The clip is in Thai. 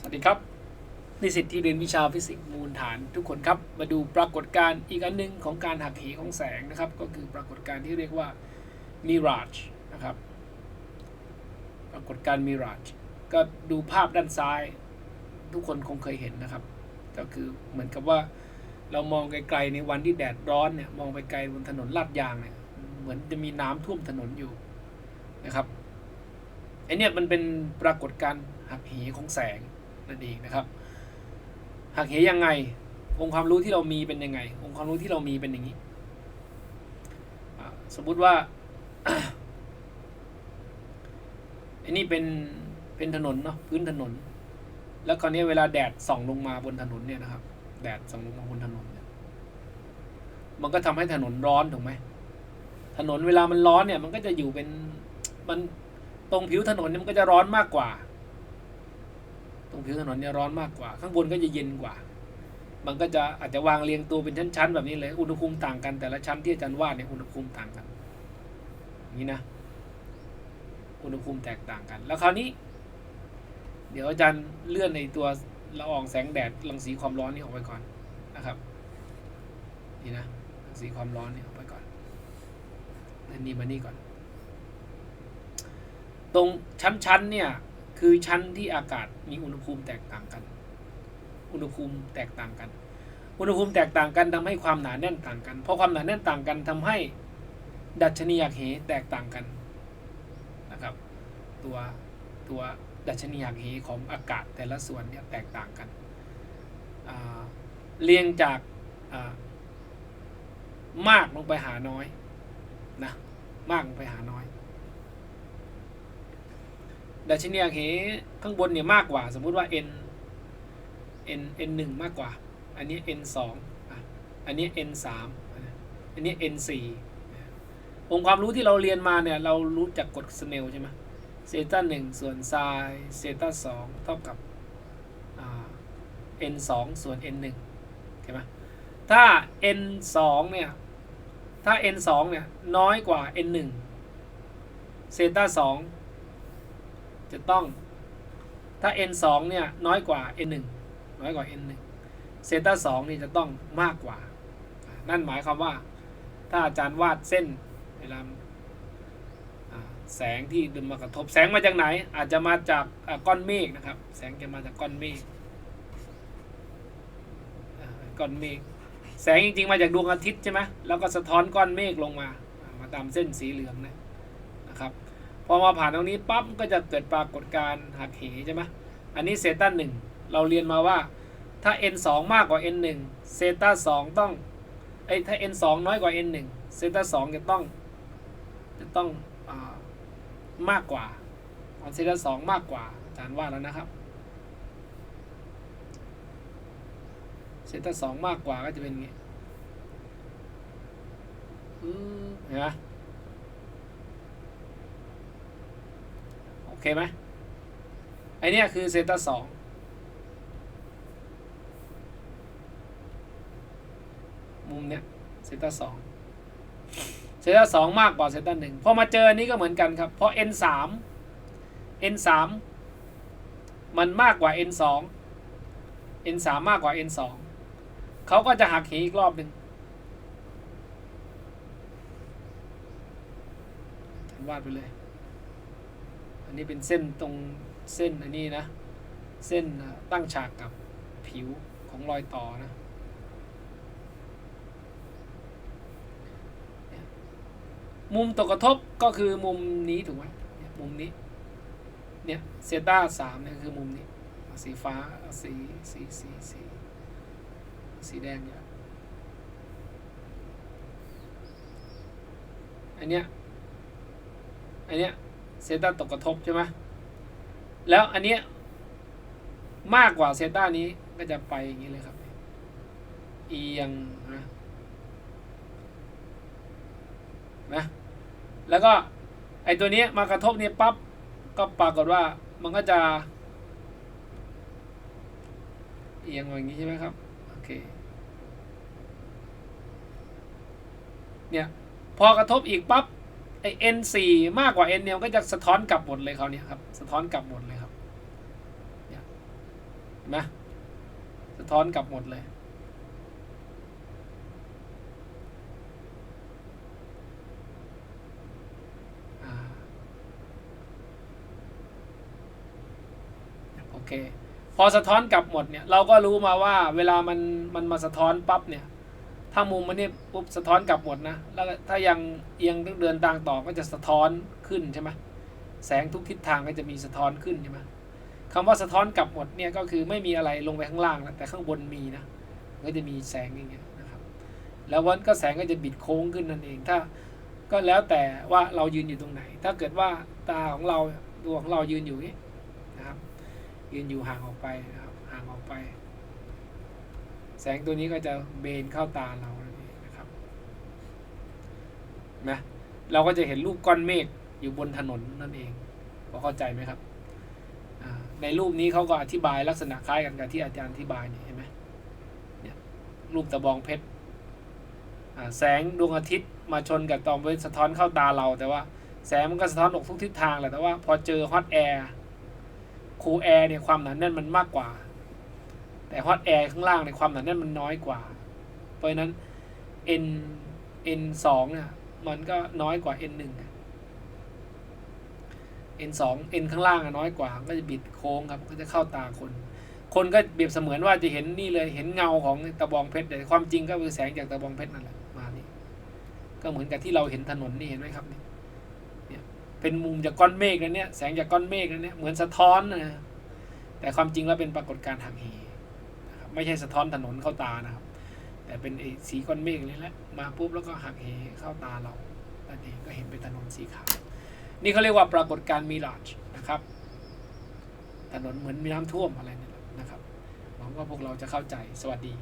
สวัสดีครับนิสิตที่เรียนวิชาฟิสิกส์มูลฐานทุกคนครับ มาดูปรากฏการณ์อีกอันหนึงของการหักเหของแสงนะครับ ก็คือปรากฏการณ์ที่เรียกว่า mirage นะครับ ปรากฏการณ์ mirage ก็ดูภาพด้านซ้าย ทุกคนคงเคยเห็นนะครับ ก็คือเหมือนกับว่าเรามองไกลๆในวันที่แดดร้อนเนี่ยมองไปไกลบนถนนลาดยางเนี่ยเหมือนจะมีน้ำท่วมถนนอยู่นะครับไอเนี่ยมันเป็นปรากฏการณ์หักเหของแสง นั่นเองนะครับ หักเหยังไง องค์ความรู้ที่เรามีเป็นยังไง องค์ความรู้ที่เรามีเป็นอย่างนี้ สมมุติว่าอันนี้เป็นเป็นถนนเนาะพื้นถนน แล้วคราวนี้เวลาแดดส่องลงมาบนถนนเนี่ยนะครับ แดดส่องลงมาบนถนนมันก็ทำให้ถนนร้อนถูกไหมถนนเวลามันร้อนเนี่ย มันก็จะอยู่เป็นมันตรงผิวถนนเนี่ยมันก็จะร้อนมากกว่า ตรงผิวถนนเนี่ยร้อนมากกว่า ข้างบนก็จะเย็นกว่า มันก็จะอาจจะวางเรียงตัวเป็นชั้นๆแบบนี้เลยอุณหภูมิต่างกันแต่ละชั้นที่อาจารย์วาดเนี่ยอุณหภูมิต่างกันนี้นะ อุณหภูมิแตกต่างกัน แล้วคราวนี้ เดี๋ยวอาจารย์เลื่อนในตัวละอองแสงแดดรังสีความร้อนนี่ออกไปก่อนนะครับ นี่นะรังสีความร้อนนี่ออกไปก่อนเลื่อนนี่มานี่ก่อน ตรงชั้นๆเนี่ย คือชั้นที่อากาศมีอุณหภูมิแตกต่างกัน อุณหภูมิแตกต่างกัน อุณหภูมิแตกต่างกันทำให้ความหนาแน่นต่างกัน เพราะความหนาแน่นต่างกันทำให้ดัชนีอยากเหแตกต่างกันนะครับ ตัวตัวดัชนีอยากเหของอากาศแต่ละส่วนเนี่ยแตกต่างกันเรียงจากมากลงไปหาน้อยนะมากลงไปหาน้อย ดัชนีอยากเหข้างบนเนี่ยมากกว่า สมมุติว่า n n n หนึ่งมากกว่า อันนี้ n สองอันนี้ n สามอันนี้ n สี่องค์ความรู้ที่เราเรียนมาเนี่ย เรารู้จักกฎสเนลใช่ไหมเซต้าหนึ่งส่วนไซน์เซต้าสองเท่ากับ n สองส่วน n หนึ่งใช่ไหมถ้า n สองเนี่ย ถ้า n สองเนี่ย น้อยกว่า n หนึ่งเซต้าสอง จะต้อง ถ้า n 2เนี่ยน้อยกว่า n 1น้อยกว่า n 1เซตา2นี่จะต้องมากกว่า นั่นหมายความว่า ถ้าอาจารย์วาดเส้นเวลาแสงที่ดึงมากระทบแสงมาจากไหน อาจจะมาจากก้อนเมฆนะครับ แสงจะมาจากก้อนเมฆก้อนเมฆแสงจริงๆมาจากดวงอาทิตย์ใช่ไหมแล้วก็สะท้อนก้อนเมฆลงมา มาตามเส้นสีเหลืองนะ พอมาผ่านตรงนี้ปั๊บก็จะเกิดปรากฏการณ์หักเหใช่ไหมอันนี้เซต้าหนึ่งเราเรียนมาว่าถ้า n 2 มากกว่า n 1เซต้า2ต้องไอ้ถ้า n 2 น้อยกว่า n 1เซต้า2จะต้องจะต้องอามากกว่าเซต้า2มากกว่าอาจารย์ว่าแล้วนะครับเซต้า2มากกว่าก็จะเป็นอย่างงี้อืมเห็นไหม อเคไหมไอเนี้ยคือเซตาสองมุมเนี้ยเซตาสองเซตาสองมากกว่าเซตาหนึ่งพอมาเจออันนี้ก็เหมือนกันครับเพราะ n สาม n สามมันมากกว่า n สอง n สามมากกว่า n สองเขาก็จะหักเหอีกรอบหนึ่งวาดไปเลย อันนี้เป็นเส้นตรงเส้นอันนี้นะ เส้นตั้งฉากกับผิวของรอยต่อนะมุมตกกระทบก็คือมุมนี้ถูกไหมมุมนี้ เนี่ยเซต้าสามเนี่ยคือมุมนี้ สีฟ้าสีสีสีสีสีแดงเนี่ยอันเนี้ยอันเนี้ย เซต้าตกกระทบใช่ไหมแล้วอันเนี้ยมากกว่าเซต้านี้ก็จะไปอย่างนี้เลยครับ เอียงนะนะแล้วก็ไอตัวนี้มากระทบเนี่ยปั๊บก็ปรากฏว่ามันก็จะเอียงอย่างนี้ใช่ไหมครับโอเคเนี่ยพอกระทบอีกปั๊บ ไอ n สี่มากกว่า n เนี่ยก็จะสะท้อนกลับหมดเลยเขาเนี่ยครับ สะท้อนกลับหมดเลยครับเนี่ยเห็นไหมสะท้อนกลับหมดเลย โอเค พอสะท้อนกลับหมดเนี่ย เราก็รู้มาว่าเวลามันมันมาสะท้อนปั๊บเนี่ย ถ้ามุมมันเนี่ยปุ๊บสะท้อนกลับหมดนะ แล้วถ้ายังเอียงเดินต่างต่อก็จะสะท้อนขึ้นใช่ไหมแสงทุกทิศทางก็จะมีสะท้อนขึ้นใช่ไหมคำว่าสะท้อนกลับหมดเนี่ยก็คือไม่มีอะไรลงไปข้างล่างแล้วแต่ข้างบนมีนะก็จะมีแสงอย่างเงี้ยนะครับ แล้ววันก็แสงก็จะบิดโค้งขึ้นนั่นเองถ้าก็แล้วแต่ว่าเรายืนอยู่ตรงไหน ถ้าเกิดว่าตาของเราดวงของเรายืนอยู่นี่นะครับยืนอยู่ห่างออกไปนะครับห่างออกไป แสงตัวนี้ก็จะเบนเข้าตาเรานั่นเองนะครับนะเราก็จะเห็นรูปก้อนเมฆอยู่บนถนนนั่นเองพอเข้าใจไหมครับในรูปนี้เขาก็อธิบายลักษณะคล้ายกันกับที่อาจารย์อธิบายนี่เห็นไหมเนี่ยรูปตะบองเพชรแสงดวงอาทิตย์มาชนกับตอมเวสะท้อนเข้าตาเรา แต่ว่าแสงมันก็สะท้อนออกทุกทิศทางแหละแต่ว่าพอเจอฮอตแอร์คูลแอร์เนี่ยความหนาแน่นมันมากกว่า แต่ฮอตแอร์ข้างล่างในความหนาแน่นมันน้อยกว่า เพราะฉะนั้น N N สองเนี่ยมันก็น้อยกว่า N หนึ่ง N สอง N ข้างล่างอะน้อยกว่า ก็จะบิดโค้งครับ ก็จะเข้าตาคน คนก็เปรียบเสมือนว่าจะเห็นนี่เลย เห็นเงาของตะบองเพชร แต่ความจริงก็คือแสงจากตะบองเพชรนั่นแหละ มานี่ ก็เหมือนกับที่เราเห็นถนนนี่เห็นไหมครับเนี่ยเป็นมุมจากก้อนเมฆนะเนี่ย แสงจากก้อนเมฆนะเนี่ย เหมือนสะท้อนนะ แต่ความจริงแล้วเป็นปรากฏการณ์หักเห ไม่ใช่สะท้อนถนนเข้าตานะครับ แต่เป็นไอ้สีก้อนเมฆนี่แหละมาปุ๊บแล้วก็หักเหเข้าตาเรานั่นเองก็เห็นเป็นถนนสีขาว นี่เขาเรียกว่าปรากฏการณ์มิราชนะครับ ถนนเหมือนมีน้ำท่วมอะไรนี่นะครับหวังว่าพวกเราจะเข้าใจสวัสดี